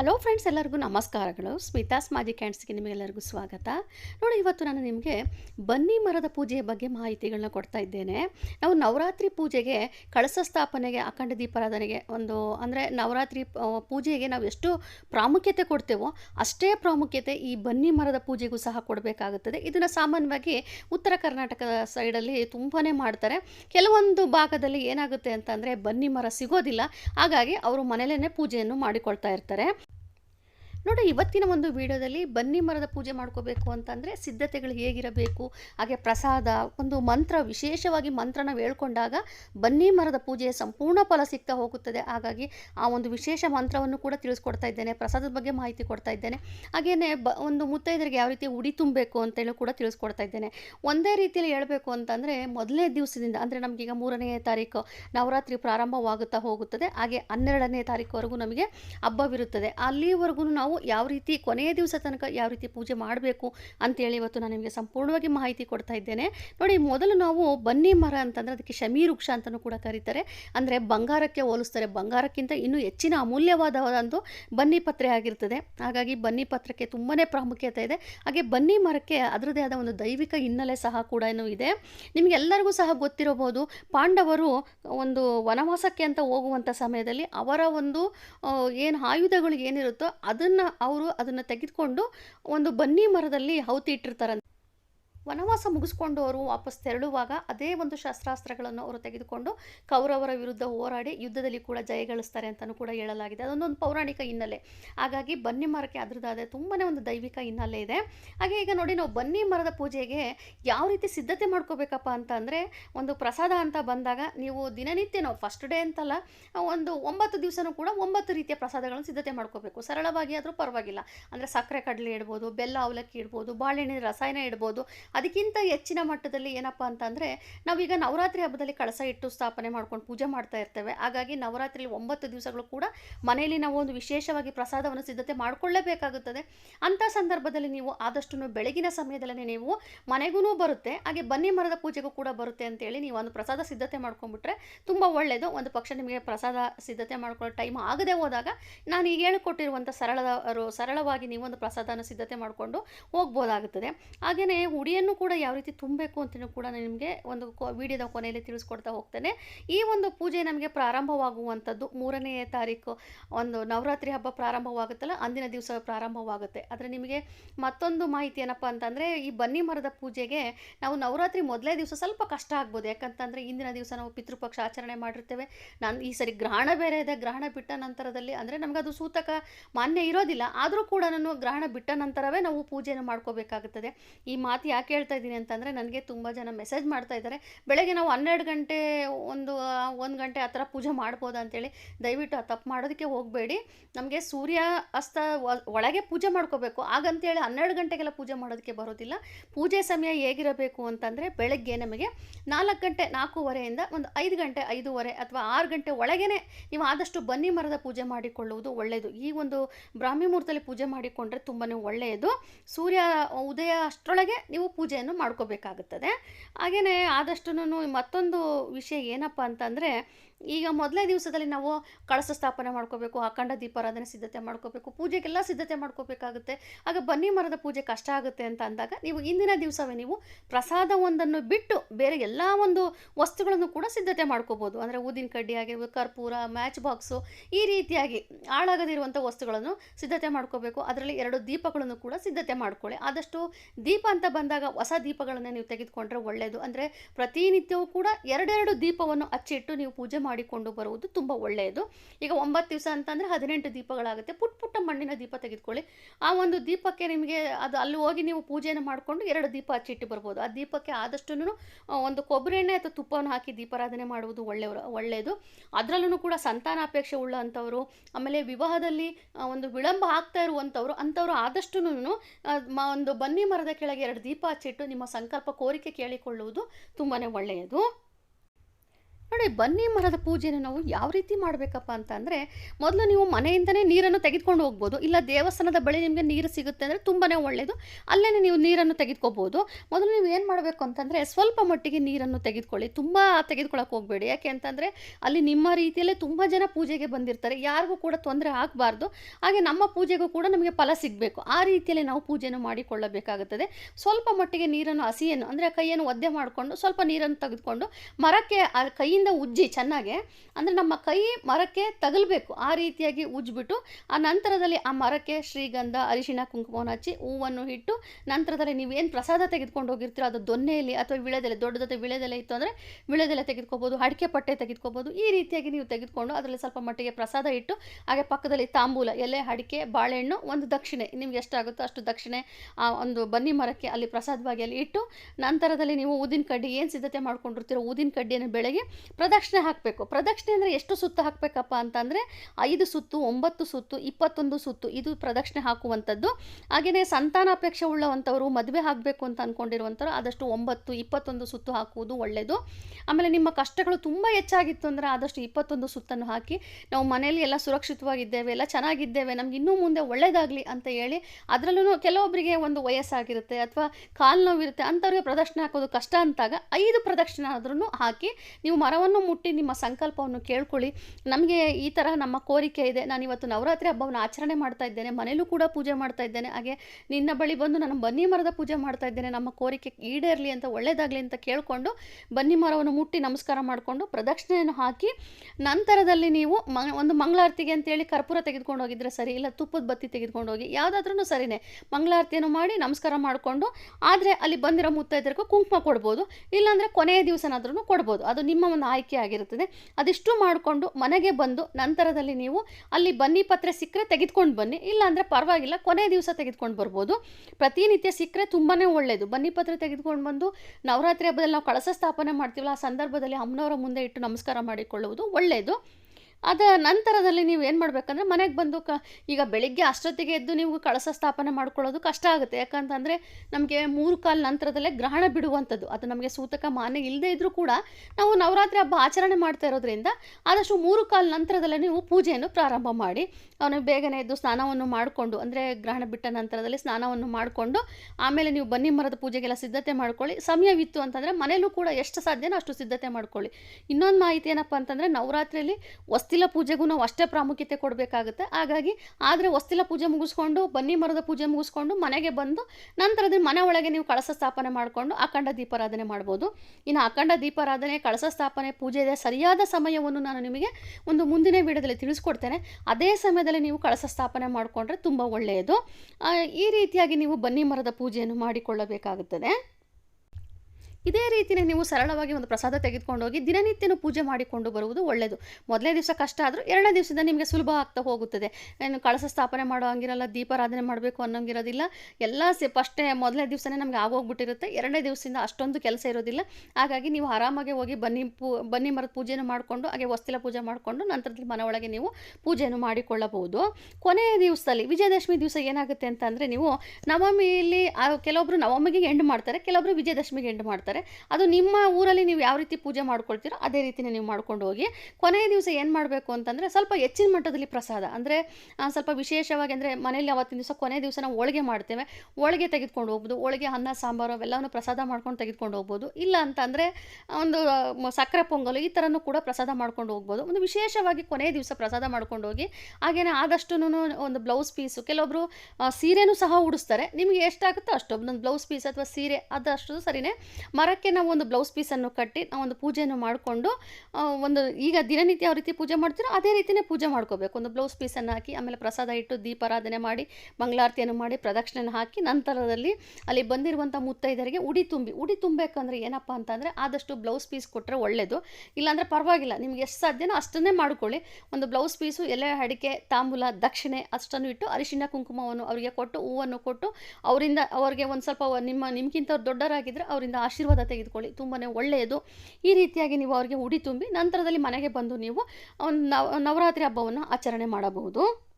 Hello friends ಎಲ್ಲರಿಗೂ ನಮಸ್ಕಾರಗಳು. ಸ್ಮಿತಾಸ್ ಮಾಜಿ ಕ್ಯಾಂಡ್ಸ್ಗೆ ನಿಮಗೆಲ್ಲರಿಗೂ ಸ್ವಾಗತ. ನೋಡಿ, ಇವತ್ತು ನಾನು ನಿಮಗೆ ಬನ್ನಿ ಮರದ ಪೂಜೆಯ ಬಗ್ಗೆ ಮಾಹಿತಿಗಳನ್ನ ಕೊಡ್ತಾ ಇದ್ದೇನೆ. ನಾವು ನವರಾತ್ರಿ ಪೂಜೆಗೆ ಕಳಸ ಸ್ಥಾಪನೆಗೆ ಅಖಂಡ ದೀಪಾರಾಧನೆಗೆ ಒಂದು ಅಂದರೆ ನವರಾತ್ರಿ ಪೂಜೆಗೆ ನಾವು ಎಷ್ಟು ಪ್ರಾಮುಖ್ಯತೆ ಕೊಡ್ತೇವೋ ಅಷ್ಟೇ ಪ್ರಾಮುಖ್ಯತೆ ಈ ಬನ್ನಿ ಮರದ ಪೂಜೆಗೂ ಸಹ ಕೊಡಬೇಕಾಗುತ್ತದೆ. ಇದನ್ನು ಸಾಮಾನ್ಯವಾಗಿ ಉತ್ತರ ಕರ್ನಾಟಕದ ಸೈಡಲ್ಲಿ ತುಂಬಾ ಮಾಡ್ತಾರೆ. ಕೆಲವೊಂದು ಭಾಗದಲ್ಲಿ ಏನಾಗುತ್ತೆ ಅಂತಂದರೆ ಬನ್ನಿ ಮರ ಸಿಗೋದಿಲ್ಲ. ಹಾಗಾಗಿ ಅವರು ಮನೇಲೇ ಪೂಜೆಯನ್ನು ಮಾಡಿಕೊಳ್ತಾ ಇರ್ತಾರೆ. ನೋಡಿ, ಇವತ್ತಿನ ಒಂದು ವಿಡಿಯೋದಲ್ಲಿ ಬನ್ನಿ ಮರದ ಪೂಜೆ ಮಾಡ್ಕೋಬೇಕು ಅಂತಂದರೆ ಸಿದ್ಧತೆಗಳು ಹೇಗಿರಬೇಕು? ಹಾಗೆ ಪ್ರಸಾದ, ಒಂದು ಮಂತ್ರ, ವಿಶೇಷವಾಗಿ ಮಂತ್ರ ನಾವು ಹೇಳ್ಕೊಂಡಾಗ ಬನ್ನಿ ಮರದ ಪೂಜೆಯ ಸಂಪೂರ್ಣ ಫಲ ಸಿಗ್ತಾ ಹೋಗುತ್ತದೆ. ಹಾಗಾಗಿ ಆ ಒಂದು ವಿಶೇಷ ಮಂತ್ರವನ್ನು ಕೂಡ ತಿಳಿಸ್ಕೊಡ್ತಾ ಇದ್ದೇನೆ, ಪ್ರಸಾದದ ಬಗ್ಗೆ ಮಾಹಿತಿ ಕೊಡ್ತಾ ಇದ್ದೇನೆ. ಹಾಗೆಯೇ ಬ, ಒಂದು ಮುತ್ತೈದರಿಗೆ ಯಾವ ರೀತಿ ಉಡಿ ತುಂಬಬೇಕು ಅಂತೇಳಿ ಕೂಡ ತಿಳಿಸ್ಕೊಡ್ತಾ ಇದ್ದೇನೆ. ಒಂದೇ ರೀತಿಯಲ್ಲಿ ಹೇಳಬೇಕು ಅಂತಂದರೆ ಮೊದಲನೇ ದಿವಸದಿಂದ, ಅಂದರೆ ನಮಗೀಗ ಮೂರನೇ ತಾರೀಕು ನವರಾತ್ರಿ ಪ್ರಾರಂಭವಾಗುತ್ತಾ ಹೋಗುತ್ತದೆ. ಹಾಗೆ ಹನ್ನೆರಡನೇ ತಾರೀಕುವರೆಗೂ ನಮಗೆ ಹಬ್ಬವಿರುತ್ತದೆ. ಅಲ್ಲಿವರೆಗೂ ನಾವು ಯಾವ ರೀತಿ ಕೊನೆಯ ದಿವಸ ತನಕ ಯಾವ ರೀತಿ ಪೂಜೆ ಮಾಡಬೇಕು ಅಂತೇಳಿ ಇವತ್ತು ನಾನು ನಿಮಗೆ ಸಂಪೂರ್ಣವಾಗಿ ಮಾಹಿತಿ ಕೊಡ್ತಾ ಇದ್ದೇನೆ. ನೋಡಿ, ಮೊದಲು ನಾವು ಬನ್ನಿ ಮರ ಅಂತಂದರೆ ಅದಕ್ಕೆ ಶಮಿ ವೃಕ್ಷ ಅಂತಲೂ ಕೂಡ ಕರೀತಾರೆ. ಅಂದರೆ ಬಂಗಾರಕ್ಕೆ ಹೋಲಿಸ್ತಾರೆ. ಬಂಗಾರಕ್ಕಿಂತ ಇನ್ನೂ ಹೆಚ್ಚಿನ ಅಮೂಲ್ಯವಾದ ಒಂದು ಬನ್ನಿ ಪತ್ರೆ ಆಗಿರ್ತದೆ. ಹಾಗಾಗಿ ಬನ್ನಿ ಪತ್ರಕ್ಕೆ ತುಂಬಾ ಪ್ರಾಮುಖ್ಯತೆ ಇದೆ. ಹಾಗೆ ಬನ್ನಿ ಮರಕ್ಕೆ ಅದರದೇ ಆದ ಒಂದು ದೈವಿಕ ಹಿನ್ನೆಲೆ ಸಹ ಕೂಡ ಇದೆ. ನಿಮಗೆಲ್ಲರಿಗೂ ಸಹ ಗೊತ್ತಿರಬಹುದು, ಪಾಂಡವರು ಒಂದು ವನವಾಸಕ್ಕೆ ಅಂತ ಹೋಗುವಂಥ ಸಮಯದಲ್ಲಿ ಅವರ ಒಂದು ಏನು ಆಯುಧಗಳು ಏನಿರುತ್ತೋ ಅದನ್ನು ಅವರು ಅದನ್ನು ತೆಗೆದುಕೊಂಡು ಒಂದು ಬನ್ನಿ ಮರದಲ್ಲಿ ಹೌತಿ ಇಟ್ಟಿರ್ತಾರೆ ವನವಾಸ ಮುಗಿಸ್ಕೊಂಡು ಅವರು ವಾಪಸ್ ತೆರಳುವಾಗ ಅದೇ ಒಂದು ಶಸ್ತ್ರಾಸ್ತ್ರಗಳನ್ನು ಅವರು ತೆಗೆದುಕೊಂಡು ಕೌರವರ ವಿರುದ್ಧ ಹೋರಾಡಿ ಯುದ್ಧದಲ್ಲಿ ಕೂಡ ಜಯಗಳಿಸ್ತಾರೆ ಅಂತಲೂ ಕೂಡ ಹೇಳಲಾಗಿದೆ. ಅದೊಂದೊಂದು ಪೌರಾಣಿಕ ಹಿನ್ನೆಲೆ. ಹಾಗಾಗಿ ಬನ್ನಿ ಮರಕ್ಕೆ ಅದರದ್ದಾದ ತುಂಬನೇ ಒಂದು ದೈವಿಕ ಹಿನ್ನೆಲೆ ಇದೆ. ಹಾಗೆ ಈಗ ನೋಡಿ ನಾವು ಬನ್ನಿ ಮರದ ಪೂಜೆಗೆ ಯಾವ ರೀತಿ ಸಿದ್ಧತೆ ಮಾಡ್ಕೋಬೇಕಪ್ಪ ಅಂತ ಅಂದರೆ ಒಂದು ಪ್ರಸಾದ ಅಂತ ಬಂದಾಗ ನೀವು ದಿನನಿತ್ಯ ನಾವು ಫಸ್ಟ್ ಡೇ ಅಂತಲ್ಲ ಒಂದು ಒಂಬತ್ತು ದಿವಸನೂ ಕೂಡ ಒಂಬತ್ತು ರೀತಿಯ ಪ್ರಸಾದಗಳನ್ನು ಸಿದ್ಧತೆ ಮಾಡ್ಕೋಬೇಕು. ಸರಳವಾಗಿ ಆದರೂ ಪರವಾಗಿಲ್ಲ. ಅಂದರೆ ಸಕ್ಕರೆ ಕಡಲೆ ಇಡ್ಬೋದು, ಬೆಲ್ಲ ಅವಲಕ್ಕಿ ಇಡ್ಬೋದು, ಬಾಳೆಹಣ್ಣಿನ ರಸಾಯನ ಇಡ್ಬೋದು ಅದಕ್ಕಿಂತ ಹೆಚ್ಚಿನ ಮಟ್ಟದಲ್ಲಿ ಏನಪ್ಪ ಅಂತಂದರೆ, ನಾವೀಗ ನವರಾತ್ರಿ ಹಬ್ಬದಲ್ಲಿ ಕಳಸ ಇಟ್ಟು ಸ್ಥಾಪನೆ ಮಾಡ್ಕೊಂಡು ಪೂಜೆ ಮಾಡ್ತಾ ಇರ್ತೇವೆ. ಹಾಗಾಗಿ ನವರಾತ್ರಿಯಲ್ಲಿ ಒಂಬತ್ತು ದಿವಸಗಳು ಕೂಡ ಮನೆಯಲ್ಲಿ ನಾವು ಒಂದು ವಿಶೇಷವಾಗಿ ಪ್ರಸಾದವನ್ನು ಸಿದ್ಧತೆ ಮಾಡಿಕೊಳ್ಳೇಬೇಕಾಗುತ್ತದೆ. ಅಂಥ ಸಂದರ್ಭದಲ್ಲಿ ನೀವು ಆದಷ್ಟು ಬೆಳಗಿನ ಸಮಯದಲ್ಲೇ ನೀವು ಮನೆಗೂ ಬರುತ್ತೆ, ಹಾಗೆ ಬನ್ನಿ ಮರದ ಪೂಜೆಗೂ ಕೂಡ ಬರುತ್ತೆ ಅಂತೇಳಿ ನೀವು ಒಂದು ಪ್ರಸಾದ ಸಿದ್ಧತೆ ಮಾಡ್ಕೊಂಡ್ಬಿಟ್ರೆ ತುಂಬ ಒಳ್ಳೆಯದು ಒಂದು ಪಕ್ಷ ನಿಮಗೆ ಪ್ರಸಾದ ಸಿದ್ಧತೆ ಮಾಡ್ಕೊಳ್ಳೋ ಟೈಮ್ ಆಗದೆ ಹೋದಾಗ ನಾನು ಈಗ ಹೇಳಿಕೊಟ್ಟಿರುವಂಥ ಸರಳ ಸರಳವಾಗಿ ನೀವು ಒಂದು ಪ್ರಸಾದನ ಸಿದ್ಧತೆ ಮಾಡಿಕೊಂಡು ಹೋಗ್ಬೋದಾಗುತ್ತದೆ. ಹಾಗೆಯೇ ಉಡಿಯನ್ನು ಕೂಡ ಯಾವ ರೀತಿ ತುಂಬಬೇಕು ಅಂತಲೂ ಕೂಡ ನಾನು ನಿಮಗೆ ಒಂದು ವಿಡಿಯೋದ ಕೊನೆಯಲ್ಲಿ ತಿಳಿಸ್ಕೊಡ್ತಾ ಹೋಗ್ತೇನೆ. ಈ ಒಂದು ಪೂಜೆ ನಮಗೆ ಪ್ರಾರಂಭವಾಗುವಂಥದ್ದು ಮೂರನೇ ತಾರೀಕು, ಒಂದು ನವರಾತ್ರಿ ಹಬ್ಬ ಪ್ರಾರಂಭವಾಗುತ್ತಲ್ಲ, ಅಂದಿನ ದಿವಸ ಪ್ರಾರಂಭವಾಗುತ್ತೆ. ಆದರೆ ನಿಮಗೆ ಮತ್ತೊಂದು ಮಾಹಿತಿ ಏನಪ್ಪ ಅಂತಂದರೆ, ಈ ಬನ್ನಿ ಮರದ ಪೂಜೆಗೆ ನಾವು ನವರಾತ್ರಿ ಮೊದಲೇ ದಿವಸ ಸ್ವಲ್ಪ ಕಷ್ಟ ಆಗ್ಬೋದು. ಯಾಕಂತಂದರೆ ಇಂದಿನ ದಿವಸ ನಾವು ಪಿತೃಪಕ್ಷ ಆಚರಣೆ ಮಾಡಿರ್ತೇವೆ. ನಾನು ಈ ಸರಿ ಗ್ರಹಣ ಬೇರೆ ಇದೆ. ಗ್ರಹಣ ಬಿಟ್ಟ ನಂತರದಲ್ಲಿ ಅಂದರೆ ನಮಗೆ ಅದು ಸೂತಕ ಮಾನ್ಯ ಇರೋದಿಲ್ಲ. ಆದರೂ ಕೂಡ ನಾನು ಗ್ರಹಣ ಬಿಟ್ಟ ನಂತರವೇ ನಾವು ಪೂಜೆಯನ್ನು ಮಾಡ್ಕೋಬೇಕಾಗುತ್ತದೆ. ಈ ಮಾತು ಯಾಕೆ ಹೇಳ್ತಾ ಇದ್ದೀನಿ ಅಂತಂದರೆ ನನಗೆ ತುಂಬ ಜನ ಮೆಸೇಜ್ ಮಾಡ್ತಾ ಇದ್ದಾರೆ. ಬೆಳಗ್ಗೆ ನಾವು ಹನ್ನೆರಡು ಗಂಟೆ ಒಂದು ಒಂದು ಗಂಟೆ ಆ ಥರ ಪೂಜೆ ಮಾಡ್ಬೋದಾ ಅಂತೇಳಿ ದಯವಿಟ್ಟು ಆ ತಪ್ಪು ಮಾಡೋದಕ್ಕೆ ಹೋಗಬೇಡಿ. ನಮಗೆ ಸೂರ್ಯ ಅಸ್ತ ಒಳಗೆ ಪೂಜೆ ಮಾಡ್ಕೋಬೇಕು. ಹಾಗಂತೇಳಿ ಹನ್ನೆರಡು ಗಂಟೆಗೆಲ್ಲ ಪೂಜೆ ಮಾಡೋದಕ್ಕೆ ಬರೋದಿಲ್ಲ. ಪೂಜೆ ಸಮಯ ಹೇಗಿರಬೇಕು ಅಂತಂದರೆ ಬೆಳಗ್ಗೆ ನಮಗೆ ನಾಲ್ಕು ಗಂಟೆ, ನಾಲ್ಕೂವರೆಯಿಂದ ಒಂದು ಐದು ಗಂಟೆ, ಐದೂವರೆ ಅಥವಾ ಆರು ಗಂಟೆ ಒಳಗೇ ನೀವು ಆದಷ್ಟು ಬನ್ನಿ ಮರದ ಪೂಜೆ ಮಾಡಿಕೊಳ್ಳುವುದು ಒಳ್ಳೆಯದು. ಈ ಒಂದು ಬ್ರಾಹ್ಮಿ ಮುಹೂರ್ತದಲ್ಲಿ ಪೂಜೆ ಮಾಡಿಕೊಂಡ್ರೆ ತುಂಬಾ ಒಳ್ಳೆಯದು. ಸೂರ್ಯ, ಉದಯ ಅಷ್ಟರೊಳಗೆ ನೀವು ಪೂಜೆಯನ್ನು ಮಾಡ್ಕೋಬೇಕಾಗುತ್ತದೆ. ಹಾಗೆಯೇ ಆದಷ್ಟು ಮತ್ತೊಂದು ವಿಷಯ ಏನಪ್ಪ ಅಂತಂದರೆ ಈಗ ಮೊದಲನೇ ದಿವಸದಲ್ಲಿ ನಾವು ಕಳಸ ಸ್ಥಾಪನೆ ಮಾಡ್ಕೋಬೇಕು, ಅಖಂಡ ದೀಪಾರಾಧನೆ ಸಿದ್ಧತೆ ಮಾಡ್ಕೋಬೇಕು, ಪೂಜೆಗೆಲ್ಲ ಸಿದ್ಧತೆ ಮಾಡ್ಕೋಬೇಕಾಗುತ್ತೆ. ಆಗ ಬನ್ನಿ ಮರದ ಪೂಜೆ ಕಷ್ಟ ಆಗುತ್ತೆ ಅಂತ ಅಂದಾಗ ನೀವು ಇಂದಿನ ದಿವಸವೇ ನೀವು ಪ್ರಸಾದ ಒಂದನ್ನು ಬಿಟ್ಟು ಬೇರೆ ಎಲ್ಲ ಒಂದು ವಸ್ತುಗಳನ್ನು ಕೂಡ ಸಿದ್ಧತೆ ಮಾಡ್ಕೋಬೋದು. ಅಂದರೆ ಊದಿನ ಕಡ್ಡಿ ಆಗಿರ್ಬೋದು, ಕರ್ಪೂರ ಮ್ಯಾಚ್ ಬಾಕ್ಸು ಈ ರೀತಿಯಾಗಿ ಹಾಳಾಗದಿರುವಂಥ ವಸ್ತುಗಳನ್ನು ಸಿದ್ಧತೆ ಮಾಡ್ಕೋಬೇಕು. ಅದರಲ್ಲಿ ಎರಡು ದೀಪಗಳನ್ನು ಕೂಡ ಸಿದ್ಧತೆ ಮಾಡ್ಕೊಳ್ಳಿ. ಆದಷ್ಟು ದೀಪ ಅಂತ ಬಂದಾಗ ಹೊಸ ದೀಪಗಳನ್ನು ನೀವು ತೆಗೆದುಕೊಂಡ್ರೆ ಒಳ್ಳೆಯದು ಅಂದರೆ ಪ್ರತಿನಿತ್ಯವೂ ಕೂಡ ಎರಡೆರಡು ದೀಪವನ್ನು ಹಚ್ಚಿಟ್ಟು ನೀವು ಪೂಜೆ ಮಾಡಿಕೊಂಡು ಬರುವುದು ತುಂಬ ಒಳ್ಳೆಯದು. ಈಗ ಒಂಬತ್ತು ದಿವಸ ಅಂತಂದರೆ ಹದಿನೆಂಟು ದೀಪಗಳಾಗುತ್ತೆ. ಪುಟ್ಟ ಪುಟ್ಟ ಮಣ್ಣಿನ ದೀಪ ತೆಗೆದುಕೊಳ್ಳಿ. ಆ ಒಂದು ದೀಪಕ್ಕೆ ನಿಮಗೆ ಅದು ಅಲ್ಲಿ ಹೋಗಿ ನೀವು ಪೂಜೆಯನ್ನು ಮಾಡಿಕೊಂಡು ಎರಡು ದೀಪ ಹಚ್ಚಿಟ್ಟು ಬರ್ಬೋದು. ಆ ದೀಪಕ್ಕೆ ಆದಷ್ಟು ಒಂದು ಕೊಬ್ಬರಿ ಎಣ್ಣೆ ಅಥವಾ ತುಪ್ಪವನ್ನು ಹಾಕಿ ದೀಪಾರಾಧನೆ ಮಾಡುವುದು ಒಳ್ಳೆಯವರು, ಒಳ್ಳೆಯದು. ಅದರಲ್ಲೂ ಕೂಡ ಸಂತಾನಾಪೇಕ್ಷೆ ಉಳ್ಳಂಥವರು, ಆಮೇಲೆ ವಿವಾಹದಲ್ಲಿ ಒಂದು ವಿಳಂಬ ಆಗ್ತಾ ಇರುವಂಥವ್ರು, ಅಂಥವ್ರು ಆದಷ್ಟು ಒಂದು ಬನ್ನಿ ಮರದ ಕೆಳಗೆ ಎರಡು ದೀಪ ಹಚ್ಚಿಟ್ಟು ನಿಮ್ಮ ಸಂಕಲ್ಪ ಕೋರಿಕೆ ಕೇಳಿಕೊಳ್ಳುವುದು ತುಂಬಾ ಒಳ್ಳೆಯದು. ನೋಡಿ, ಬನ್ನಿ ಮರದ ಪೂಜೆನ ನಾವು ಯಾವ ರೀತಿ ಮಾಡಬೇಕಪ್ಪ ಅಂತ ಅಂದರೆ ಮೊದಲು ನೀವು ಮನೆಯಿಂದನೇ ನೀರನ್ನು ತೆಗೆದುಕೊಂಡು ಹೋಗ್ಬೋದು. ಇಲ್ಲ, ದೇವಸ್ಥಾನದ ಬಳಿ ನಿಮಗೆ ನೀರು ಸಿಗುತ್ತೆ ಅಂದರೆ ತುಂಬಾ ಒಳ್ಳೆಯದು ಅಲ್ಲೇ ನೀವು ನೀರನ್ನು ತೆಗೆದುಕೋಬೋದು. ಮೊದಲು ನೀವು ಏನು ಮಾಡಬೇಕು ಅಂತಂದರೆ, ಸ್ವಲ್ಪ ಮಟ್ಟಿಗೆ ನೀರನ್ನು ತೆಗೆದುಕೊಳ್ಳಿ. ತುಂಬ ತೆಗೆದುಕೊಳ್ಳೋಕೆ ಹೋಗಬೇಡಿ. ಯಾಕೆ ಅಂತಂದರೆ, ಅಲ್ಲಿ ನಿಮ್ಮ ರೀತಿಯಲ್ಲೇ ತುಂಬ ಜನ ಪೂಜೆಗೆ ಬಂದಿರ್ತಾರೆ. ಯಾರಿಗೂ ಕೂಡ ತೊಂದರೆ ಆಗಬಾರ್ದು. ಹಾಗೆ ನಮ್ಮ ಪೂಜೆಗೂ ಕೂಡ ನಮಗೆ ಫಲ ಸಿಗಬೇಕು. ಆ ರೀತಿಯಲ್ಲಿ ನಾವು ಪೂಜೆಯನ್ನು ಮಾಡಿಕೊಳ್ಳಬೇಕಾಗುತ್ತದೆ. ಸ್ವಲ್ಪ ಮಟ್ಟಿಗೆ ನೀರನ್ನು ಹಸಿಯನ್ನು, ಅಂದರೆ ಕೈಯನ್ನು ಒದ್ದೆ ಮಾಡಿಕೊಂಡು ಸ್ವಲ್ಪ ನೀರನ್ನು ತೆಗೆದುಕೊಂಡು ಮರಕ್ಕೆ ಆ ಕೈಯಿಂದ ಉಜ್ಜಿ ಚೆನ್ನಾಗೆ, ಅಂದರೆ ನಮ್ಮ ಕೈ ಮರಕ್ಕೆ ತಗಲ್ಬೇಕು. ಆ ರೀತಿಯಾಗಿ ಉಜ್ಜಿಬಿಟ್ಟು, ಆ ನಂತರದಲ್ಲಿ ಆ ಮರಕ್ಕೆ ಶ್ರೀಗಂಧ, ಅರಿಶಿಣ, ಕುಂಕುಮವನ್ನು ಹಚ್ಚಿ ಹೂವನ್ನು ಇಟ್ಟು, ನಂತರದಲ್ಲಿ ನೀವೇನು ಪ್ರಸಾದ ತೆಗೆದುಕೊಂಡು ಹೋಗಿರ್ತೀರೋ ಅದು ದೊನ್ನೆಯಲ್ಲಿ ಅಥವಾ ವಿಳೆದೆಲೆ ದೊಡ್ಡದಾದ ವಿಳೆದೆಲೆ ಇತ್ತು ಅಂದರೆ ವಿಳೆದೆಲೆ ತೆಗೆದುಕೋಬೋದು, ಅಡಿಕೆ ಪಟ್ಟೆ ತೆಗೆದುಕೋಬೋದು, ಈ ರೀತಿಯಾಗಿ ನೀವು ತೆಗೆದುಕೊಂಡು ಅದರಲ್ಲಿ ಸ್ವಲ್ಪ ಮಟ್ಟಿಗೆ ಪ್ರಸಾದ ಇಟ್ಟು, ಹಾಗೆ ಪಕ್ಕದಲ್ಲಿ ತಾಂಬೂಲ, ಎಲೆ, ಅಡಿಕೆ, ಬಾಳೆಹಣ್ಣು, ಒಂದು ದಕ್ಷಿಣೆ. ನಿಮ್ಗೆ ಎಷ್ಟಾಗುತ್ತೋ ಅಷ್ಟು ದಕ್ಷಿಣೆ, ಆ ಒಂದು ಬನ್ನಿ ಮರಕ್ಕೆ ಅಲ್ಲಿ ಪ್ರಸಾದವಾಗಿ ಅಲ್ಲಿ ಇಟ್ಟು, ನಂತರದಲ್ಲಿ ನೀವು ಊದಿನ ಕಡ್ಡಿ ಏನು ಸಿದ್ಧತೆ ಮಾಡ್ಕೊಂಡಿರ್ತೀರೋ ಊದಿನ ಕಡ್ಡಿಯನ್ನು ಬೆಳಗ್ಗೆ ಪ್ರದಕ್ಷಿಣೆ ಹಾಕಬೇಕು. ಪ್ರದಕ್ಷಿಣೆ ಅಂದರೆ ಎಷ್ಟು ಸುತ್ತು ಹಾಕಬೇಕಪ್ಪ ಅಂತಂದರೆ ಐದು ಸುತ್ತು, ಒಂಬತ್ತು ಸುತ್ತು, ಇಪ್ಪತ್ತೊಂದು ಸುತ್ತು ಇದು ಪ್ರದಕ್ಷಿಣೆ ಹಾಕುವಂಥದ್ದು. ಹಾಗೆಯೇ ಸಂತಾನಾಪೇಕ್ಷೆ ಉಳ್ಳವಂಥವರು ಮದುವೆ ಆಗಬೇಕು ಅಂತ ಅಂದ್ಕೊಂಡಿರುವಂಥವ್ರು ಆದಷ್ಟು ಒಂಬತ್ತು, ಇಪ್ಪತ್ತೊಂದು ಸುತ್ತು ಹಾಕುವುದು ಒಳ್ಳೆಯದು ಆಮೇಲೆ ನಿಮ್ಮ ಕಷ್ಟಗಳು ತುಂಬ ಹೆಚ್ಚಾಗಿತ್ತು ಅಂದರೆ ಆದಷ್ಟು ಇಪ್ಪತ್ತೊಂದು ಸುತ್ತನ್ನು ಹಾಕಿ. ನಾವು ಮನೆಯಲ್ಲಿ ಎಲ್ಲ ಸುರಕ್ಷಿತವಾಗಿದ್ದೇವೆ, ಎಲ್ಲ ಚೆನ್ನಾಗಿದ್ದೇವೆ, ನಮ್ಗೆ ಇನ್ನೂ ಮುಂದೆ ಒಳ್ಳೆಯದಾಗಲಿ ಅಂತ ಹೇಳಿ ಅದರಲ್ಲೂ ಕೆಲವೊಬ್ಬರಿಗೆ ಒಂದು ವಯಸ್ಸಾಗಿರುತ್ತೆ ಅಥವಾ ಕಾಲು ನೋವಿರುತ್ತೆ ಅಂಥವ್ರಿಗೆ ಪ್ರದಕ್ಷಿಣೆ ಹಾಕೋದು ಕಷ್ಟ ಅಂತಾಗ ಐದು ಪ್ರದಕ್ಷಿಣೆ ಆದ್ರೂ ಹಾಕಿ ನೀವು ಮರವನ್ನು ಮುಟ್ಟಿ ನಿಮ್ಮ ಸಂಕಲ್ಪವನ್ನು ಕೇಳ್ಕೊಳ್ಳಿ. ನಮಗೆ ಈ ಥರ ನಮ್ಮ ಕೋರಿಕೆ ಇದೆ. ನಾನು ಇವತ್ತು ನವರಾತ್ರಿ ಹಬ್ಬವನ್ನು ಆಚರಣೆ ಮಾಡ್ತಾ ಇದ್ದೇನೆ. ಮನೇಲೂ ಕೂಡ ಪೂಜೆ ಮಾಡ್ತಾ ಇದ್ದೇನೆ. ಹಾಗೆ ನಿನ್ನ ಬಳಿ ಬಂದು ನಾನು ಬನ್ನಿ ಮರದ ಪೂಜೆ ಮಾಡ್ತಾ ಇದ್ದೇನೆ. ನಮ್ಮ ಕೋರಿಕೆ ಈಡೇರಲಿ ಅಂತ ಒಳ್ಳೆಯದಾಗಲಿ ಅಂತ ಕೇಳಿಕೊಂಡು ಬನ್ನಿ ಮರವನ್ನು ಮುಟ್ಟಿ ನಮಸ್ಕಾರ ಮಾಡಿಕೊಂಡು ಪ್ರದಕ್ಷಿಣೆಯನ್ನು ಹಾಕಿ ನಂತರದಲ್ಲಿ ನೀವು ಮ, ಒಂದು ಮಂಗಳಾರತಿಗೆ ಅಂತೇಳಿ ಕರ್ಪೂರ ತೆಗೆದುಕೊಂಡು ಹೋಗಿದ್ರೆ ಸರಿ, ಇಲ್ಲ ತುಪ್ಪದ ಬತ್ತಿ ತೆಗೆದುಕೊಂಡು ಹೋಗಿ ಯಾವುದಾದ್ರೂ ಸರಿನೇ. ಮಂಗಳಾರತಿಯನ್ನು ಮಾಡಿ ನಮಸ್ಕಾರ ಮಾಡಿಕೊಂಡು, ಆದರೆ ಅಲ್ಲಿ ಬಂದಿರೋ ಮುತ್ತೈದರಿಗೂ ಕುಂಕುಮ ಕೊಡ್ಬೋದು. ಇಲ್ಲಾಂದರೆ ಕೊನೆಯ ದಿವಸನಾದ್ರೂ ಕೊಡ್ಬೋದು. ಅದು ನಿಮ್ಮ ಒಂದು ಆಯ್ಕೆ ಆಗಿರುತ್ತದೆ. ಅದಿಷ್ಟು ಮಾಡಿಕೊಂಡು ಮನೆಗೆ ಬಂದು ನಂತರದಲ್ಲಿ ನೀವು ಅಲ್ಲಿ ಬನ್ನಿ ಪತ್ರೆ ಸಿಕ್ಕರೆ ತೆಗೆದುಕೊಂಡು ಬನ್ನಿ. ಇಲ್ಲಾಂದರೆ ಪರವಾಗಿಲ್ಲ, ಕೊನೆ ದಿವಸ ತೆಗೆದುಕೊಂಡು ಬರ್ಬೋದು. ಪ್ರತಿನಿತ್ಯ ಸಿಕ್ಕರೆ ತುಂಬಾ ಒಳ್ಳೆಯದು ಬನ್ನಿ ಪತ್ರೆ ತೆಗೆದುಕೊಂಡು ಬಂದು ನವರಾತ್ರಿ ಹಬ್ಬದಲ್ಲಿ ನಾವು ಕಳಸ ಸ್ಥಾಪನೆ ಮಾಡ್ತೀವಲ್ಲ, ಆ ಸಂದರ್ಭದಲ್ಲಿ ಅಮ್ಮನವರ ಮುಂದೆ ಇಟ್ಟು ನಮಸ್ಕಾರ ಮಾಡಿಕೊಳ್ಳುವುದು ಒಳ್ಳೆಯದು ಅದ ನಂತರದಲ್ಲಿ ನೀವು ಏನು ಮಾಡಬೇಕಂದ್ರೆ ಮನೆಗೆ ಬಂದು ಕ, ಈಗ ಬೆಳಿಗ್ಗೆ ಅಷ್ಟೊತ್ತಿಗೆ ಎದ್ದು ನೀವು ಕಳಸ ಸ್ಥಾಪನೆ ಮಾಡ್ಕೊಳ್ಳೋದು ಕಷ್ಟ ಆಗುತ್ತೆ. ಯಾಕಂತಂದರೆ ನಮಗೆ ಮೂರು ಕಾಲ ನಂತರದಲ್ಲೇ ಗ್ರಹಣ ಬಿಡುವಂಥದ್ದು. ಅದು ನಮಗೆ ಸೂತಕ ಮಾನ್ಯ ಇಲ್ಲದೇ ಇದ್ದರೂ ಕೂಡ ನಾವು ನವರಾತ್ರಿ ಹಬ್ಬ ಆಚರಣೆ ಮಾಡ್ತಾ ಇರೋದ್ರಿಂದ ಆದಷ್ಟು ಮೂರು ಕಾಲ ನಂತರದಲ್ಲೇ ನೀವು ಪೂಜೆಯನ್ನು ಪ್ರಾರಂಭ ಮಾಡಿ, ಅವನು ಬೇಗನೆ ಎದ್ದು ಸ್ನಾನವನ್ನು ಮಾಡಿಕೊಂಡು, ಅಂದರೆ ಗ್ರಹಣ ಬಿಟ್ಟ ನಂತರದಲ್ಲಿ ಸ್ನಾನವನ್ನು ಮಾಡಿಕೊಂಡು, ಆಮೇಲೆ ನೀವು ಬನ್ನಿ ಮರದ ಪೂಜೆಗೆಲ್ಲ ಸಿದ್ಧತೆ ಮಾಡ್ಕೊಳ್ಳಿ. ಸಮಯವಿತ್ತು ಅಂತಂದರೆ ಮನೆಯಲ್ಲೂ ಕೂಡ ಎಷ್ಟು ಸಾಧ್ಯನೋ ಅಷ್ಟು ಸಿದ್ಧತೆ ಮಾಡ್ಕೊಳ್ಳಿ. ಇನ್ನೊಂದು ಮಾಹಿತಿ ಏನಪ್ಪ ಅಂತಂದರೆ ನವರಾತ್ರಿಯಲ್ಲಿ ವಸ್ತಿಲ ಪೂಜೆಗೂ ನಾವು ಅಷ್ಟೇ ಪ್ರಾಮುಖ್ಯತೆ ಕೊಡಬೇಕಾಗುತ್ತೆ. ಹಾಗಾಗಿ ಆದರೆ ವಸ್ತಿಲ ಪೂಜೆ ಮುಗಿಸ್ಕೊಂಡು, ಬನ್ನಿ ಮರದ ಪೂಜೆ ಮುಗಿಸ್ಕೊಂಡು ಮನೆಗೆ ಬಂದು ನಂತರದ ಮನೆ ಒಳಗೆ ನೀವು ಕಳಸ ಸ್ಥಾಪನೆ ಮಾಡಿಕೊಂಡು ಅಖಂಡ ದೀಪಾರಾಧನೆ ಮಾಡ್ಬೋದು. ಇನ್ನು ಅಖಂಡ ದೀಪಾರಾಧನೆ, ಕಳಸ ಸ್ಥಾಪನೆ ಪೂಜೆಯ ಸರಿಯಾದ ಸಮಯವನ್ನು ನಾನು ನಿಮಗೆ ಒಂದು ಮುಂದಿನ ವಿಡಿಯೋದಲ್ಲಿ ತಿಳಿಸ್ಕೊಡ್ತೇನೆ. ಅದೇ ಸಮಯದಲ್ಲಿ ನೀವು ಕಳಸ ಸ್ಥಾಪನೆ ಮಾಡಿಕೊಂಡ್ರೆ ತುಂಬ ಒಳ್ಳೆಯದು. ಈ ರೀತಿಯಾಗಿ ನೀವು ಬನ್ನಿ ಮರದ ಪೂಜೆಯನ್ನು ಮಾಡಿಕೊಳ್ಳಬೇಕಾಗುತ್ತದೆ. ಇದೇ ರೀತಿಯೇ ನೀವು ಸರಳವಾಗಿ ಒಂದು ಪ್ರಸಾದ ತೆಗೆದುಕೊಂಡು ಹೋಗಿ ದಿನನಿತ್ಯನೂ ಪೂಜೆ ಮಾಡಿಕೊಂಡು ಬರುವುದು ಒಳ್ಳೆಯದು ಮೊದಲನೇ ದಿವಸ ಕಷ್ಟ ಆದರೂ ಎರಡನೇ ದಿವಸದಿಂದ ನಿಮಗೆ ಸುಲಭ ಆಗ್ತಾ ಹೋಗುತ್ತದೆ. ಏನು ಕಳಸ ಸ್ಥಾಪನೆ ಮಾಡೋ ಹಂಗಿರಲ್ಲ, ದೀಪಾರಾಧನೆ ಮಾಡಬೇಕು ಅನ್ನೋಂಗಿರೋದಿಲ್ಲ ಎಲ್ಲ ಸಿ ಫಸ್ಟೇ ಮೊದಲನೇ ದಿವಸನೇ ನಮಗೆ ಆಗೋಗ್ಬಿಟ್ಟಿರುತ್ತೆ. ಎರಡನೇ ದಿವಸದಿಂದ ಅಷ್ಟೊಂದು ಕೆಲಸ ಇರೋದಿಲ್ಲ. ಹಾಗಾಗಿ ನೀವು ಆರಾಮಾಗಿ ಹೋಗಿ ಬನ್ನಿ ಪೂ, ಬನ್ನಿ ಮರದ ಪೂಜೆಯನ್ನು ಮಾಡಿಕೊಂಡು, ಹಾಗೆ ವಸ್ತಿಲ ಪೂಜೆ ಮಾಡಿಕೊಂಡು ನಂತರದಲ್ಲಿ ಮನೆಯೊಳಗೆ ನೀವು ಪೂಜೆಯನ್ನು ಮಾಡಿಕೊಳ್ಳಬಹುದು. ಕೊನೆಯ ದಿವಸದಲ್ಲಿ ವಿಜಯದಶಮಿ ದಿವಸ ಏನಾಗುತ್ತೆ ಅಂತ ಅಂದರೆ ನೀವು ನವಮಿಯಲ್ಲಿ ಕೆಲವೊಬ್ಬರು ನವಮಿಗೆ ಎಂಡ್ ಮಾಡ್ತಾರೆ ಕೆಲವೊಬ್ಬರು ವಿಜಯದಶಮಿಗೆ ಎಂಡ್ ಮಾಡ್ತಾರೆ. ಅದು ನಿಮ್ಮ ಊರಲ್ಲಿ ನೀವು ಯಾವ ರೀತಿ ಪೂಜೆ ಮಾಡ್ಕೊಳ್ತೀರೋ ಅದೇ ರೀತಿನೇ ನೀವು ಮಾಡ್ಕೊಂಡು ಹೋಗಿ ಕೊನೆಯ ದಿವಸ ಏನು ಮಾಡಬೇಕು ಅಂತಂದರೆ ಸ್ವಲ್ಪ ಹೆಚ್ಚಿನ ಮಟ್ಟದಲ್ಲಿ ಪ್ರಸಾದ. ಅಂದರೆ ಸ್ವಲ್ಪ ವಿಶೇಷವಾಗಿ ಅಂದರೆ ಮನೆಯಲ್ಲಿ ಅವತ್ತಿನ ದಿವಸ ಕೊನೆ ದಿವಸ ನಾವು ಹೋಳಿಗೆ ಮಾಡ್ತೇವೆ. ಹೋಳಿಗೆ ತೆಗೆದುಕೊಂಡು ಹೋಗ್ಬೋದು. ಹೋಳಿಗೆ, ಅನ್ನ, ಸಾಂಬಾರು ಅವೆಲ್ಲವನ್ನು ಪ್ರಸಾದ ಮಾಡ್ಕೊಂಡು ತೆಗೆದುಕೊಂಡು ಹೋಗ್ಬೋದು. ಇಲ್ಲ ಅಂತಂದರೆ ಒಂದು ಸಕ್ಕರೆ ಪೊಂಗಲು ಈ ಥರನೂ ಕೂಡ ಪ್ರಸಾದ ಮಾಡ್ಕೊಂಡು ಹೋಗ್ಬೋದು. ಒಂದು ವಿಶೇಷವಾಗಿ ಕೊನೆಯ ದಿವಸ ಪ್ರಸಾದ ಮಾಡ್ಕೊಂಡು ಹೋಗಿ ಹಾಗೆಯೇ ಆದಷ್ಟು ಒಂದು ಬ್ಲೌಸ್ ಪೀಸು. ಕೆಲವೊಬ್ಬರು ಸೀರೆನೂ ಸಹ ಉಡಿಸ್ತಾರೆ. ನಿಮಗೆ ಎಷ್ಟಾಗುತ್ತೋ ಅಷ್ಟು ಒಂದು ಬ್ಲೌಸ್ ಪೀಸ್ ಅಥವಾ ಸೀರೆ ಅದಷ್ಟು ಸರಿನೇ. ಮರಕ್ಕೆ ನಾವು ಒಂದು ಬ್ಲೌಸ್ ಪೀಸನ್ನು ಕಟ್ಟಿ ನಾವು ಒಂದು ಪೂಜೆಯನ್ನು ಮಾಡಿಕೊಂಡು ಒಂದು ಈಗ ದಿನನಿತ್ಯ ಯಾವ ರೀತಿ ಪೂಜೆ ಮಾಡ್ತೀರೋ ಅದೇ ರೀತಿಯೇ ಪೂಜೆ ಮಾಡ್ಕೋಬೇಕು. ಒಂದು ಬ್ಲೌಸ್ ಪೀಸನ್ನು ಹಾಕಿ, ಆಮೇಲೆ ಪ್ರಸಾದ ಇಟ್ಟು ದೀಪಾರಾಧನೆ ಮಾಡಿ, ಮಂಗಳಾರತಿಯನ್ನು ಮಾಡಿ, ಪ್ರದಕ್ಷಿಣೆಯನ್ನು ಹಾಕಿ ನಂತರದಲ್ಲಿ ಅಲ್ಲಿ ಬಂದಿರುವಂಥ ಮುತ್ತೈದರಿಗೆ ಉಡಿ ತುಂಬಿ, ಉಡಿ ತುಂಬಬೇಕಂದ್ರೆ ಏನಪ್ಪ ಅಂತಂದರೆ ಆದಷ್ಟು ಬ್ಲೌಸ್ ಪೀಸ್ ಕೊಟ್ಟರೆ ಒಳ್ಳೆಯದು ಇಲ್ಲಾಂದರೆ ಪರವಾಗಿಲ್ಲ, ನಿಮ್ಗೆ ಎಷ್ಟು ಸಾಧ್ಯನೋ ಅಷ್ಟನ್ನೇ ಮಾಡ್ಕೊಳ್ಳಿ. ಒಂದು ಬ್ಲೌಸ್ ಪೀಸು ಎಲೆ, ಅಡಿಕೆ, ತಾಂಬೂಲ, ದಕ್ಷಿಣೆ ಅಷ್ಟನ್ನು ಇಟ್ಟು ಅರಿಶಿನ ಕುಂಕುಮವನ್ನು ಅವರಿಗೆ ಕೊಟ್ಟು, ಹೂವನ್ನು ಕೊಟ್ಟು ಅವರಿಂದ ಅವರಿಗೆ ಒಂದು ಸ್ವಲ್ಪ ನಿಮ್ಮ ನಿಮ್ಗಿಂತ ದೊಡ್ಡರಾಗಿದ್ದರೆ ಅವರಿಂದ ಆಶೀರ್ವಾದ ತೆಗೆದುಕೊಳ್ಳಿ ತುಂಬಾ ಒಳ್ಳೆಯದು. ಈ ರೀತಿಯಾಗಿ ನೀವು ಅವರಿಗೆ ಉಡಿ ತುಂಬಿ ನಂತರದಲ್ಲಿ ಮನೆಗೆ ಬಂದು ನವ, ನವರಾತ್ರಿ ಹಬ್ಬವನ್ನು ಆಚರಣೆ ಮಾಡಬಹುದು.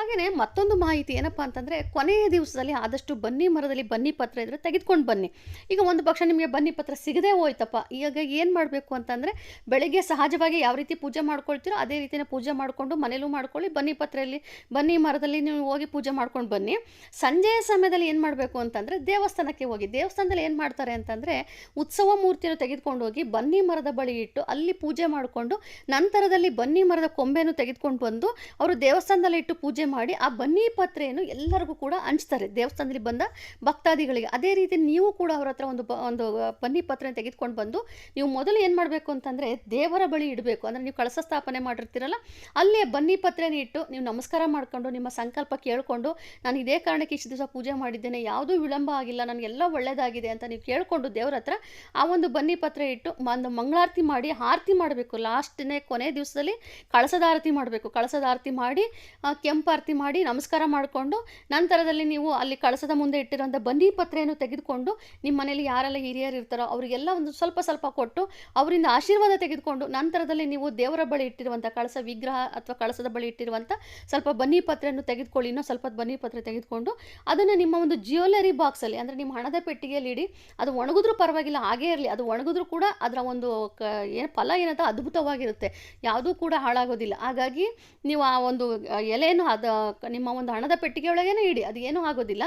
ಹಾಗೆಯೇ ಮತ್ತೊಂದು ಮಾಹಿತಿ ಏನಪ್ಪ ಅಂತಂದರೆ, ಕೊನೆಯ ದಿವಸದಲ್ಲಿ ಆದಷ್ಟು ಬನ್ನಿ ಮರದಲ್ಲಿ ಬನ್ನಿ ಪತ್ರ ಇದ್ದರೆ ತೆಗೆದುಕೊಂಡು ಬನ್ನಿ. ಈಗ ಒಂದು ಪಕ್ಷ ನಿಮಗೆ ಬನ್ನಿ ಪತ್ರ ಸಿಗದೇ ಹೋಯ್ತಪ್ಪ. ಈಗ ಏನು ಮಾಡಬೇಕು ಅಂತಂದರೆ, ಬೆಳಗ್ಗೆ ಸಹಜವಾಗಿ ಯಾವ ರೀತಿ ಪೂಜೆ ಮಾಡ್ಕೊಳ್ತೀರೋ ಅದೇ ರೀತಿಯ ಪೂಜೆ ಮಾಡಿಕೊಂಡು ಮನೇಲೂ ಮಾಡ್ಕೊಳ್ಳಿ, ಬನ್ನಿ ಪತ್ರೆಯಲ್ಲಿ, ಬನ್ನಿ ಮರದಲ್ಲಿ ನೀವು ಹೋಗಿ ಪೂಜೆ ಮಾಡ್ಕೊಂಡು ಬನ್ನಿ. ಸಂಜೆಯ ಸಮಯದಲ್ಲಿ ಏನು ಮಾಡಬೇಕು ಅಂತಂದರೆ, ದೇವಸ್ಥಾನಕ್ಕೆ ಹೋಗಿ. ದೇವಸ್ಥಾನದಲ್ಲಿ ಏನು ಮಾಡ್ತಾರೆ ಅಂತಂದರೆ, ಉತ್ಸವ ಮೂರ್ತಿಯನ್ನು ತೆಗೆದುಕೊಂಡು ಹೋಗಿ ಬನ್ನಿ ಮರದ ಬಳಿ ಇಟ್ಟು ಅಲ್ಲಿ ಪೂಜೆ ಮಾಡಿಕೊಂಡು, ನಂತರದಲ್ಲಿ ಬನ್ನಿ ಮರದ ಕೊಂಬೆಯನ್ನು ತೆಗೆದುಕೊಂಡು ಬಂದು, ಅವರು ದೇವಸ್ಥಾನದಲ್ಲಿ ಇಟ್ಟು ಪೂಜೆ ಮಾಡಿ ಆ ಬನ್ನಿ ಪತ್ರೆಯನ್ನು ಎಲ್ಲರಿಗೂ ಕೂಡ ಹಂಚ್ತಾರೆ. ದೇವಸ್ಥಾನದಲ್ಲಿ ಬಂದ ಭಕ್ತಾದಿಗಳಿಗೆ. ಅದೇ ರೀತಿ ನೀವು ಕೂಡ ಅವ್ರ ಹತ್ರ ಒಂದು ಬ, ಒಂದು ಬನ್ನಿ ಪತ್ರೆಯನ್ನು ತೆಗೆದುಕೊಂಡು ಬಂದು ನೀವು ಮೊದಲು ಏನು ಮಾಡಬೇಕು ಅಂತಂದರೆ ದೇವರ ಬಳಿ ಇಡಬೇಕು. ಅಂದರೆ ನೀವು ಕಳಸ ಸ್ಥಾಪನೆ ಮಾಡಿರ್ತೀರಲ್ಲ, ಅಲ್ಲೇ ಬನ್ನಿ ಪತ್ರೆನ ಇಟ್ಟು ನೀವು ನಮಸ್ಕಾರ ಮಾಡಿಕೊಂಡು ನಿಮ್ಮ ಸಂಕಲ್ಪ ಕೇಳಿಕೊಂಡು, ನಾನು ಇದೇ ಕಾರಣಕ್ಕೆ ಇಷ್ಟು ದಿವಸ ಪೂಜೆ ಮಾಡಿದ್ದೇನೆ, ಯಾವುದೂ ವಿಳಂಬ ಆಗಿಲ್ಲ, ನನಗೆಲ್ಲ ಒಳ್ಳೆಯದಾಗಿದೆ ಅಂತ ನೀವು ಕೇಳಿಕೊಂಡು ದೇವರ ಹತ್ರ ಆ ಒಂದು ಬನ್ನಿ ಪತ್ರೆ ಇಟ್ಟು ಒಂದು ಮಂಗಳಾರತಿ ಮಾಡಿ, ಆರತಿ ಮಾಡಬೇಕು. ಲಾಸ್ಟ್ನೇ ಕೊನೆ ದಿವಸದಲ್ಲಿ ಕಳಸದ ಆರತಿ ಮಾಡಬೇಕು. ಕಳಸದ ಆರತಿ ಮಾಡಿ ಕೆಂಪು ಆರತಿ ಮಾಡಿ ನಮಸ್ಕಾರ ಮಾಡಿಕೊಂಡು ನಂತರದಲ್ಲಿ ನೀವು ಅಲ್ಲಿ ಕಳಸದ ಮುಂದೆ ಇಟ್ಟಿರುವಂಥ ಬನ್ನಿ ಪತ್ರೆಯನ್ನು ತೆಗೆದುಕೊಂಡು ನಿಮ್ಮ ಮನೆಯಲ್ಲಿ ಯಾರೆಲ್ಲ ಹಿರಿಯರು ಇರ್ತಾರೋ ಅವರಿಗೆಲ್ಲ ಒಂದು ಸ್ವಲ್ಪ ಸ್ವಲ್ಪ ಕೊಟ್ಟು ಅವರಿಂದ ಆಶೀರ್ವಾದ ತೆಗೆದುಕೊಂಡು ನಂತರದಲ್ಲಿ ನೀವು ದೇವರ ಬಳಿ ಇಟ್ಟಿರುವಂಥ ಕಳಸ ವಿಗ್ರಹ ಅಥವಾ ಕಳಸದ ಬಳಿ ಇಟ್ಟಿರುವಂಥ ಸ್ವಲ್ಪ ಬನ್ನಿ ಪತ್ರೆಯನ್ನು ತೆಗೆದುಕೊಳ್ಳಿ, ಇನ್ನೂ ಸ್ವಲ್ಪ ಬನ್ನಿ ಪತ್ರೆ ತೆಗೆದುಕೊಂಡು ಅದನ್ನು ನಿಮ್ಮ ಒಂದು ಜ್ಯುವೆಲರಿ ಬಾಕ್ಸಲ್ಲಿ ಅಂದರೆ ನಿಮ್ಮ ಹಣದ ಪೆಟ್ಟಿಗೆಯಲ್ಲಿ ಇಡಿ, ಅದು ಒಣಗಿದ್ರೂ ಪರವಾಗಿಲ್ಲ, ಹಾಗೇ ಇರಲಿ, ಅದು ಒಣಗಿದ್ರೂ ಕೂಡ ಅದರ ಒಂದು ಕ ಏನು ಫಲ ಏನಂತ ಅದ್ಭುತವಾಗಿರುತ್ತೆ, ಯಾವುದೂ ಕೂಡ ಹಾಳಾಗೋದಿಲ್ಲ. ಹಾಗಾಗಿ ನೀವು ಆ ಒಂದು ಎಲೆಯನ್ನು ಅದ ನಿಮ್ಮ ಒಂದು ಹಣದ ಪೆಟ್ಟಿಗೆ ಒಳಗೇನೆ ಇಡಿ, ಅದು ಏನೂ ಆಗೋದಿಲ್ಲ.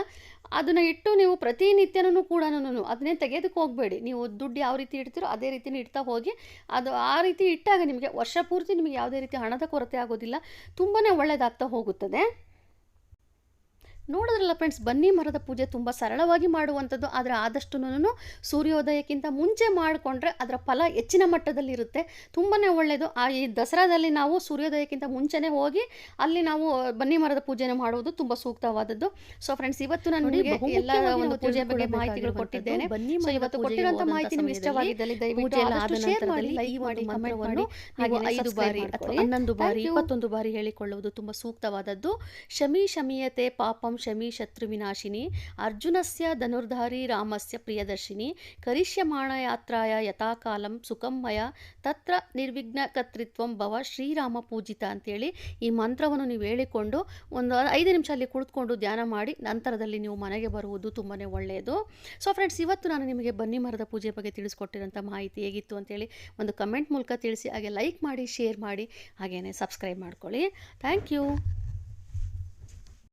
ಅದನ್ನು ಇಟ್ಟು ನೀವು ಪ್ರತಿನಿತ್ಯನೂ ಕೂಡ ಅದನ್ನೇ ತೆಗೆದಕ್ಕೆ ಹೋಗಬೇಡಿ. ನೀವು ದುಡ್ಡು ಯಾವ ರೀತಿ ಇಡ್ತೀರೋ ಅದೇ ರೀತಿನೇ ಇಡ್ತಾ ಹೋಗಿ, ಅದು ಆ ರೀತಿ ಇಟ್ಟಾಗ ನಿಮಗೆ ವರ್ಷ ಪೂರ್ತಿ ನಿಮಗೆ ಯಾವುದೇ ರೀತಿ ಹಣದ ಕೊರತೆ ಆಗೋದಿಲ್ಲ. ತುಂಬಾ ಒಳ್ಳೆಯದಾಗ್ತಾ ಹೋಗುತ್ತದೆ. ನೋಡಿದ್ರಲ್ಲ ಫ್ರೆಂಡ್ಸ್ ಬನ್ನಿ ಮರದ ಪೂಜೆ ತುಂಬ ಸರಳವಾಗಿ ಮಾಡುವಂಥದ್ದು ಆದರೆ ಆದಷ್ಟು ಸೂರ್ಯೋದಯಕ್ಕಿಂತ ಮುಂಚೆ ಮಾಡಿಕೊಂಡ್ರೆ ಅದರ ಫಲ ಹೆಚ್ಚಿನ ಮಟ್ಟದಲ್ಲಿರುತ್ತೆ. ತುಂಬಾ ಒಳ್ಳೆಯದು ಆ ಈ ದಸರಾದಲ್ಲಿ ನಾವು ಸೂರ್ಯೋದಯಕ್ಕಿಂತ ಮುಂಚೆನೇ ಹೋಗಿ ಅಲ್ಲಿ ನಾವು ಬನ್ನಿ ಮರದ ಪೂಜೆನ ಮಾಡುವುದು ತುಂಬ ಸೂಕ್ತವಾದದ್ದು. ಸೊ ಫ್ರೆಂಡ್ಸ್ ಇವತ್ತು ನಾನು ನಿಮಗೆ ಎಲ್ಲ ಒಂದು ಪೂಜೆ ಬಗ್ಗೆ ಮಾಹಿತಿಗಳು ಕೊಟ್ಟಿದ್ದೇನೆ. ಬನ್ನಿ ಇವತ್ತು ಕೊಟ್ಟಿರುವಂಥ ಮಾಹಿತಿ ನಿಮ್ಗೆ ಇಷ್ಟವಾಗಿದ್ದಲ್ಲಿ ದಯವಿಟ್ಟು ಆದಷ್ಟು ಶೇರ್ ಮಾಡಿ ಲೈಕ್ ಮಾಡಿ ಕಮೆಂಟ್ ಮಾಡಿ ಐದು ಬಾರಿ ಅಥವಾ. ಹನ್ನೊಂದು ಬಾರಿ. ಇಪ್ಪತ್ತೊಂದು ಬಾರಿ ಹೇಳಿಕೊಳ್ಳುವುದು ತುಂಬ ಸೂಕ್ತವಾದದ್ದು. ಶಮಿ ಶಮಿಯತೆ ಪಾಪಂ ಶಮಿ ಶತ್ರುವಿನಾಶಿನಿ ಅರ್ಜುನಸ್ಯ ಧನುರ್ಧಾರಿ ರಾಮಸ್ಯ ಪ್ರಿಯದರ್ಶಿನಿ. ಕರಿಷ್ಯಮಾಣ ಯಾತ್ರಾಯ ಯಥಾಕಾಲಂ ಸುಖಮಯ. ತತ್ರ ನಿರ್ವಿಘ್ನ ಕರ್ತೃತ್ವಂ ಭವ ಶ್ರೀರಾಮ ಪೂಜಿತ ಅಂತೇಳಿ ಈ ಮಂತ್ರವನ್ನು ನೀವು ಹೇಳಿಕೊಂಡು ಒಂದು ಐದು ನಿಮಿಷ ಅಲ್ಲಿ ಕುಳಿತುಕೊಂಡು ಧ್ಯಾನ ಮಾಡಿ ನಂತರದಲ್ಲಿ ನೀವು ಮನೆಗೆ ಬರುವುದು ತುಂಬಾ ಒಳ್ಳೆಯದು. ಸೊ ಫ್ರೆಂಡ್ಸ್ ಇವತ್ತು ನಾನು ನಿಮಗೆ ಬನ್ನಿ ಮರದ ಪೂಜೆ ಬಗ್ಗೆ ತಿಳಿಸ್ಕೊಟ್ಟಿರೋಂಥ ಮಾಹಿತಿ ಹೇಗಿತ್ತು ಅಂತೇಳಿ ಒಂದು ಕಮೆಂಟ್ ಮೂಲಕ ತಿಳಿಸಿ, ಹಾಗೆ ಲೈಕ್ ಮಾಡಿ ಶೇರ್ ಮಾಡಿ ಹಾಗೆಯೇ ಸಬ್ಸ್ಕ್ರೈಬ್ ಮಾಡ್ಕೊಳ್ಳಿ. Thank you